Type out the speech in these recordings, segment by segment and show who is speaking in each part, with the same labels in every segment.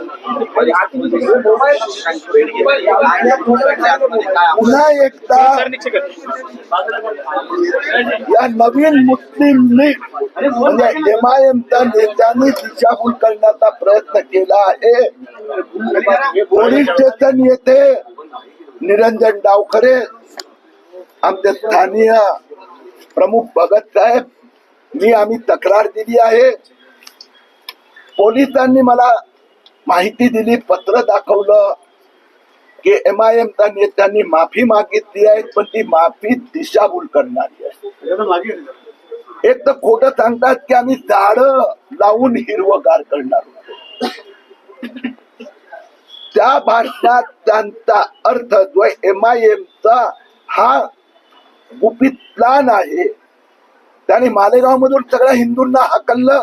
Speaker 1: म्हणजे म्हणजे पुन्हा एकदा या नवीन मुस्लिम लीग म्हणजे एम आय नेत्यांनी दिशाभूल करण्याचा प्रयत्न केला आहे. पोलीस स्टेशन येथे निरंजन डावखरे आमचे स्थानीय प्रमुख भगत साहेब मी आम्ही तक्रार दिली आहे. पोलिसांनी मला माहिती दिली पत्र दाखवलं. की एम आय एमच्या नेत्यांनी माफी मागितली आहे पण ती माफी दिशाभूल करणारी आहे. एक तर खोट सांगतात की आम्ही झाड लावून हिरवगार करणार आहोत. त्या भाषणात त्यांचा अर्थ जो एम आय एमचा हा गुपित प्लान आहे. त्याने मालेगाव मधून सगळ्या हिंदूंना हाकललं.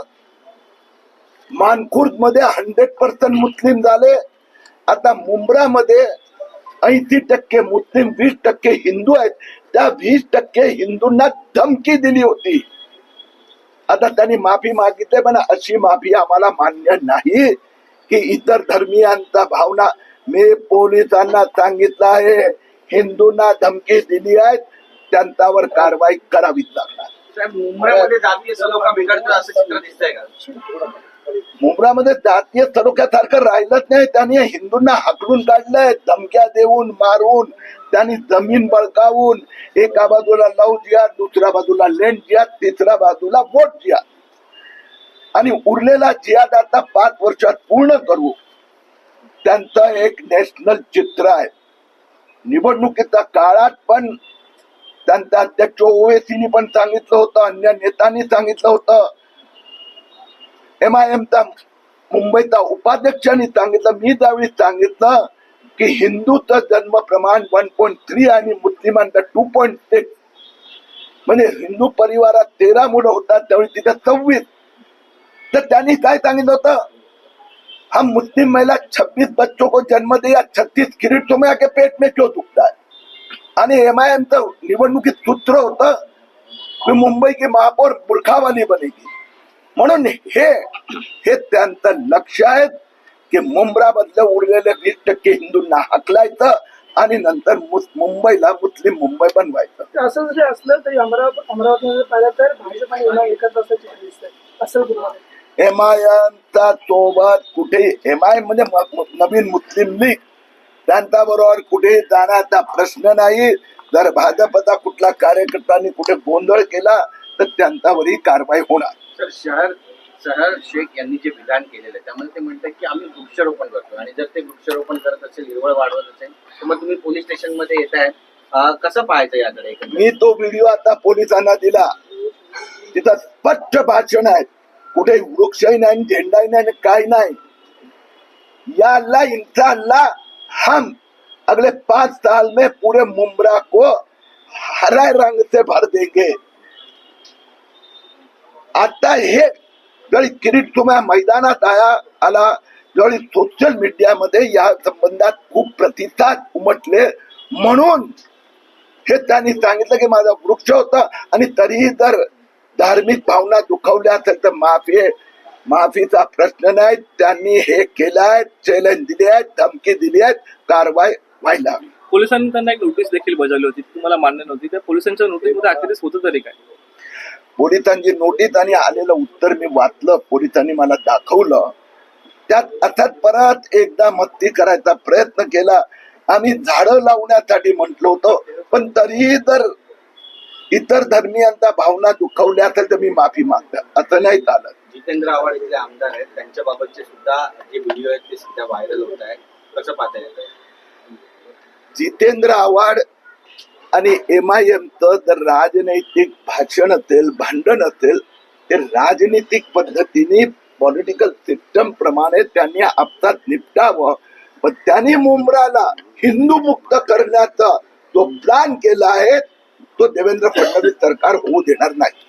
Speaker 1: मानखुर्दमध्ये हंड्रेड पर्सेंट मुस्लिम झाले. आता मुंब्रामध्ये ऐंशी टक्के मुस्लिम वीस टक्के हिंदू आहेत. त्या वीस टक्के हिंदूंना धमकी दिली होती. आता त्यांनी माफी मागितली पण अशी माफी आम्हाला मान्य नाही की इतर धर्मियांचा भावना. मी पोलिसांना सांगितलं आहे हिंदूंना धमकी दिली आहे त्यांच्यावर कारवाई करावीच लागणार.
Speaker 2: मुंबईमध्ये जातीय सलोखा बिघडतो असं चित्र दिसतंय का?
Speaker 1: मुंब्रामध्ये जातीय सलोख्यासारखं राहिलंच नाही. त्यांनी हिंदूंना हाकलून काढलंय. धमक्या देऊन मारून त्यांनी जमीन बळकावून एका बाजूला लव जिहाद दुसऱ्या बाजूला लेंड जिहाद तिसऱ्या बाजूला वोट जिहाद आणि उरलेला जिहाद आता पाच वर्षात पूर्ण करू. त्यांचं एक नॅशनल चित्र आहे. निवडणुकीच्या काळात पण त्यांचा अध्यक्ष ओवेसीनी पण सांगितलं होतं अन्य नेत्यांनी सांगितलं होतं. एम आय एम मुंबईचा उपाध्यक्षांनी सांगितलं मी त्यावेळी सांगितलं की हिंदूचं जन्म प्रमाण वन पॉईंट थ्री आणि मुस्लिमांचं टू पॉईंट सिक्स म्हणजे हिंदू परिवारात तेरा मुलं होतात त्यावेळी तिथे सव्वीस तर त्यांनी काय सांगितलं होतं हम मुस्लिम महिला छब्बीस बच्चों को जन्म दिया छत्तीस किरीट तुम्ही आके पेट में क्यों दुखता है आणि एम आय एमचं निवडणुकीत सूत्र होतं की मुंबई की महापौर बुरखावाली बनेगी म्हणून हे हे त्यांचं लक्ष आहे की मुंब्रा मधलं उरलेले वीस टक्के हिंदूंना हाकलायचं आणि नंतर मुंबईला मुस्लिम मुंबई बनवायचं.
Speaker 3: असं जरी असलं तरी अमरावती अमरावतीमध्ये पाहिलं तर भाजप आणि एमआय एकत्र असं चित्र दिसतंय असं तुम्हाला
Speaker 1: एम आय सोबत कुठे एम आय म्हणजे नवीन मुस्लिम लीग. त्यांच्या बरोबर कुठे जाण्याचा प्रश्न नाही. जर भाजपचा कुठला कार्यकर्त्यांनी कुठे गोंधळ केला तर त्यांच्यावरही कारवाई होणार.
Speaker 2: तर शहर शहर शेख यांनी जे विधान केलेलं आहे त्यामध्ये ते म्हणतात की आम्ही वृक्षारोपण करतो. आणि जर ते वृक्षारोपण करत असेल हिरवळ वाढवत असेल तर मग तुम्ही पोलीस स्टेशनमध्ये येत आहे. कसं पाहायचं याकडे
Speaker 1: मी तो व्हिडिओ आता पोलिसांना दिला. तिथं स्पष्ट भाषण आहे. कुठे वृक्षही नाही झेंडाही नाही काय नाही. याला इंसानला हम. अगले पांच साल में पूरे मुमरा को हरा रंग से भर देंगे. आता हे जरी किरीट तुम्हा मैदानात आया आला जरी सोशल मीडियामध्ये या संबंधात खूप प्रतिसाद उमटले म्हणून हे त्यांनी सांगितलं की माझा वृक्ष होता आणि तरीही जर धार्मिक भावना दुखावल्या असेल तर माफी माफीचा प्रश्न नाही त्यांनी हे केलाय चॅलेंज दिले आहेत धमकी दिली आहेत कारवाई व्हायला
Speaker 4: पोलिसांनी त्यांना एक नोटीस देखील बजावली होती तुम्हाला मान्य नव्हती. त्या पोलिसांच्या नोटीसमध्ये अखेरीस होतं तरी काय?
Speaker 1: पोलिसांची नोटीस आणि आलेलं उत्तर मी वाचलं पोलिसांनी मला दाखवलं. त्यात अर्थात परत एकदा मस्ती करायचा प्रयत्न केला. आम्ही झाडं लावण्यासाठी म्हटलो होतो पण तरीही जर इतर धर्मियांचा भावना दुखवल्या असेल तर मी माफी मागतो असं नाही चालत.
Speaker 2: जितेंद्र आव्हाड इथले आमदार आहेत त्यांच्या बाबतचे सुद्धा जे व्हिडिओ आहेत ते सध्या व्हायरल होत आहे कसं पाहता येतं
Speaker 1: जितेंद्र आव्हाड आणि एम आय एमचं जर राजनैतिक भाषण असेल भांडण असेल ते राजनीतिक पद्धतीने पॉलिटिकल सिस्टम प्रमाणे त्यांनी आपसात निपटावं. पण त्यांनी मुंब्राला हिंदू मुक्त करण्याचा जो प्लॅन केला आहे तो देवेंद्र फडणवीस सरकार होऊ देणार नाही.